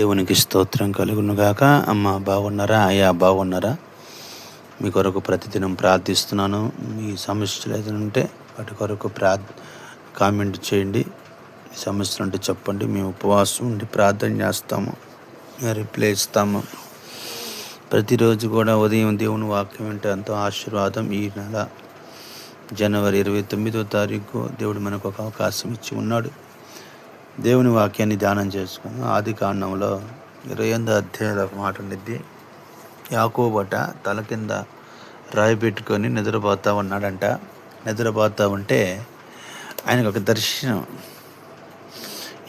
దేవునికి స్తోత్రం కలుగునుగాక. అమ్మ బాగున్నారా? అయ్యా బాగున్నారా? మీ కొరకు ప్రతిదినం ప్రార్థిస్తున్నాను. మీ సమస్యలు ఏదైనా ఉంటే వాటి కొరకు ప్రా కామెంట్ చేయండి. మీ సమస్యలు ఉంటే చెప్పండి. మేము ఉపవాసం ఉండి ప్రార్థన చేస్తాము. రిప్లై ఇస్తాము. ప్రతిరోజు కూడా ఉదయం దేవుని వాక్యం వింటే ఎంతో ఆశీర్వాదం ఈ నెల జనవరి ఇరవై తొమ్మిదో తారీఖు దేవుడు మనకు ఒక అవకాశం ఇచ్చి ఉన్నాడు. దేవుని వాక్యాన్ని ధ్యానం చేసుకుని ఆది కాండంలో ఇరవై ఎనిమిది అధ్యాయుల మాట ఉండిద్ది. యాకోబట తల కింద రాయి పెట్టుకొని నిద్రపోతా ఉన్నాడంట. నిద్రపోతా ఉంటే ఆయనకు ఒక దర్శనం.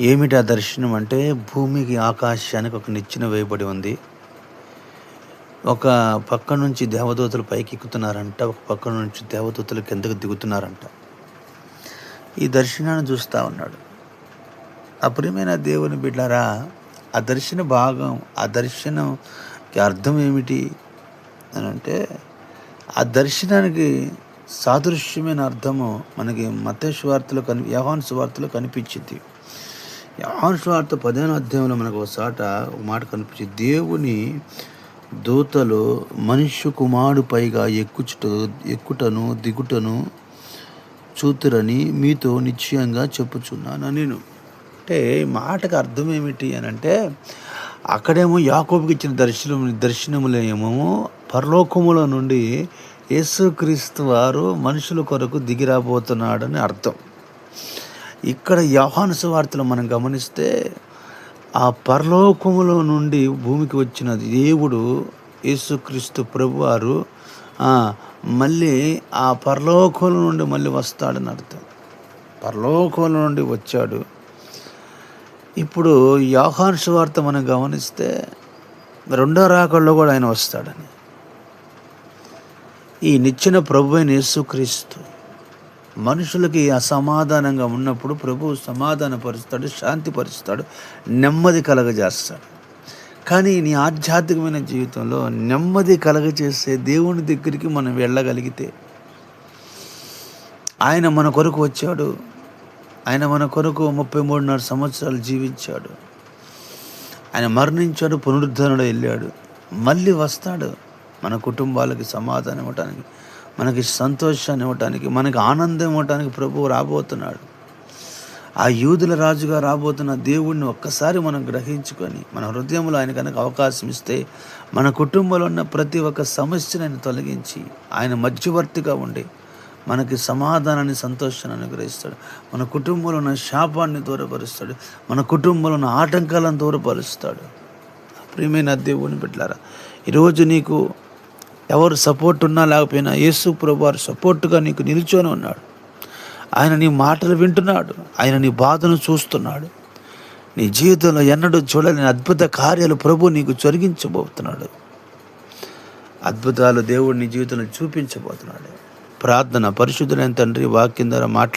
ఏమిటి ఆ దర్శనం అంటే భూమికి ఆకాశానికి ఒక నిచ్చెన వేయబడి ఉంది. ఒక పక్క నుంచి దేవదూతలు పైకి ఎక్కుతున్నారంట. ఒక పక్క నుంచి దేవదూతలు కిందకు దిగుతున్నారంట. ఈ దర్శనాన్ని చూస్తూ ఉన్నాడు. అప్రియమైన దేవుని బిడ్డారా ఆ దర్శన భాగం ఆ దర్శనంకి అర్థం ఏమిటి అని అంటే ఆ దర్శనానికి సాదృశ్యమైన అర్థము మనకి మత స్వార్థలో కని యహాన్ స్వార్థలో కనిపించింది. యహాన్ వార్త పదిహేను అధ్యాయంలో మనకు ఒక చాట ఒక మాట కనిపించింది. దేవుని దూతలు మనిషి కుమారుడు పైగా ఎక్కుచుట ఎక్కుటను దిగుటను చూతురని మీతో నిశ్చయంగా చెప్పుచున్నాను నేను. అంటే ఈ మాటకు అర్థం ఏమిటి అని అంటే అక్కడేమో యాకోబుకి ఇచ్చిన దర్శనం దర్శనములు ఏమో పరలోకముల నుండి యేసుక్రీస్తు వారు మనుషుల కొరకు దిగిరాబోతున్నాడని అర్థం. ఇక్కడ యోహాను సువార్తలు మనం గమనిస్తే ఆ పరలోకముల నుండి భూమికి వచ్చిన దేవుడు యేసుక్రీస్తు ప్రభువారు మళ్ళీ ఆ పరలోకముల నుండి మళ్ళీ వస్తాడని అర్థం. పరలోకముల నుండి వచ్చాడు. ఇప్పుడు యోహాను సువార్త మనం గమనిస్తే రెండో రాకల్లో కూడా ఆయన వస్తాడని. ఈ నిచ్చిన ప్రభు అయిన యేసుక్రీస్తు మనుషులకి అసమాధానంగా ఉన్నప్పుడు ప్రభువు సమాధానపరుస్తాడు శాంతిపరుస్తాడు నెమ్మది కలగజేస్తాడు. కానీ నీ ఆధ్యాత్మికమైన జీవితంలో నెమ్మది కలగజేసే దేవుని దగ్గరికి మనం వెళ్ళగలిగితే ఆయన మన కొరకు వచ్చాడు. ఆయన మన కొరకు ముప్పై మూడున్నర సంవత్సరాలు జీవించాడు. ఆయన మరణించాడు పునరుద్ధరణలో వెళ్ళాడు. మళ్ళీ వస్తాడు మన కుటుంబాలకి సమాధానం ఇవ్వటానికి మనకి సంతోషాన్ని ఇవ్వటానికి మనకి ఆనందం ఇవ్వటానికి ప్రభువు రాబోతున్నాడు. ఆ యూదుల రాజుగా రాబోతున్న దేవుడిని ఒక్కసారి మనం గ్రహించుకొని మన హృదయంలో ఆయన కనుక అవకాశం ఇస్తే మన కుటుంబంలో ఉన్న ప్రతి ఒక్క సమస్యను ఆయన తొలగించి ఆయన మధ్యవర్తిగా ఉండే మనకి సమాధానాన్ని సంతోషాన్ని అనుగ్రహిస్తాడు. మన కుటుంబంలో ఉన్న శాపాన్ని దూరపరుస్తాడు. మన కుటుంబంలో ఉన్న ఆటంకాలను దూరపరుస్తాడు. ప్రియమైన దేవుని బిడ్డలారా ఈరోజు నీకు ఎవరు సపోర్ట్ ఉన్నా లేకపోయినా యేసు ప్రభు సపోర్ట్గా నీకు నిల్చొని ఉన్నాడు. ఆయన నీ మాటలు వింటున్నాడు. ఆయన నీ బాధను చూస్తున్నాడు. నీ జీవితంలో ఎన్నడూ చూడలేని అద్భుత కార్యాలు ప్రభు నీకు జరిగించబోతున్నాడు. అద్భుతాలు దేవుడు నీ జీవితంలో చూపించబోతున్నాడు. ప్రార్థన. పరిశుద్ధులైన తండ్రి వాక్యం ద్వారా మాట్లాడు